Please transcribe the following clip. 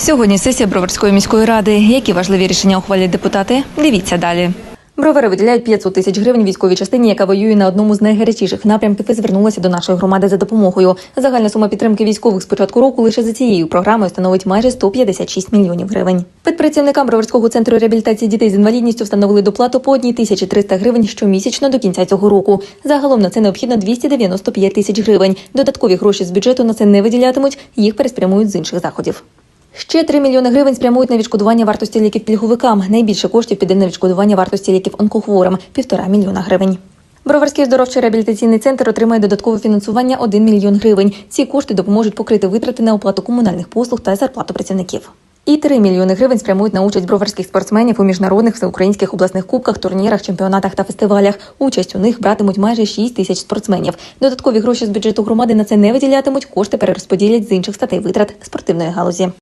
Сьогодні сесія Броварської міської ради. Які важливі рішення ухвалять депутати? Дивіться далі. Бровари виділяють 500 тисяч гривень військовій частині, яка воює на одному з найгарячіших напрямків і звернулася до нашої громади за допомогою. Загальна сума підтримки військових з початку року лише за цією програмою становить майже 156 мільйонів гривень. Педпрацівникам Броварського центру реабілітації дітей з інвалідністю встановили доплату по 1300 гривень щомісячно до кінця цього року. Загалом на це необхідно 295 тисяч гривень. Додаткові гроші з бюджету на це не виділятимуть, їх переспрямують з інших заходів. Ще 3 мільйони гривень спрямують на відшкодування вартості ліків пільговикам. Найбільше коштів піде на відшкодування вартості ліків онкохворим – півтора мільйона гривень. Броварський оздоровчий реабілітаційний центр отримає додаткове фінансування 1 мільйон гривень. Ці кошти допоможуть покрити витрати на оплату комунальних послуг та зарплату працівників. І 3 мільйони гривень спрямують на участь броварських спортсменів у міжнародних всеукраїнських обласних кубках, турнірах, чемпіонатах та фестивалях. Участь у них братимуть майже 6 тисяч спортсменів. Додаткові гроші з бюджету громади на це не виділятимуть, кошти перерозподілять з інших статей витрат спортивної галузі.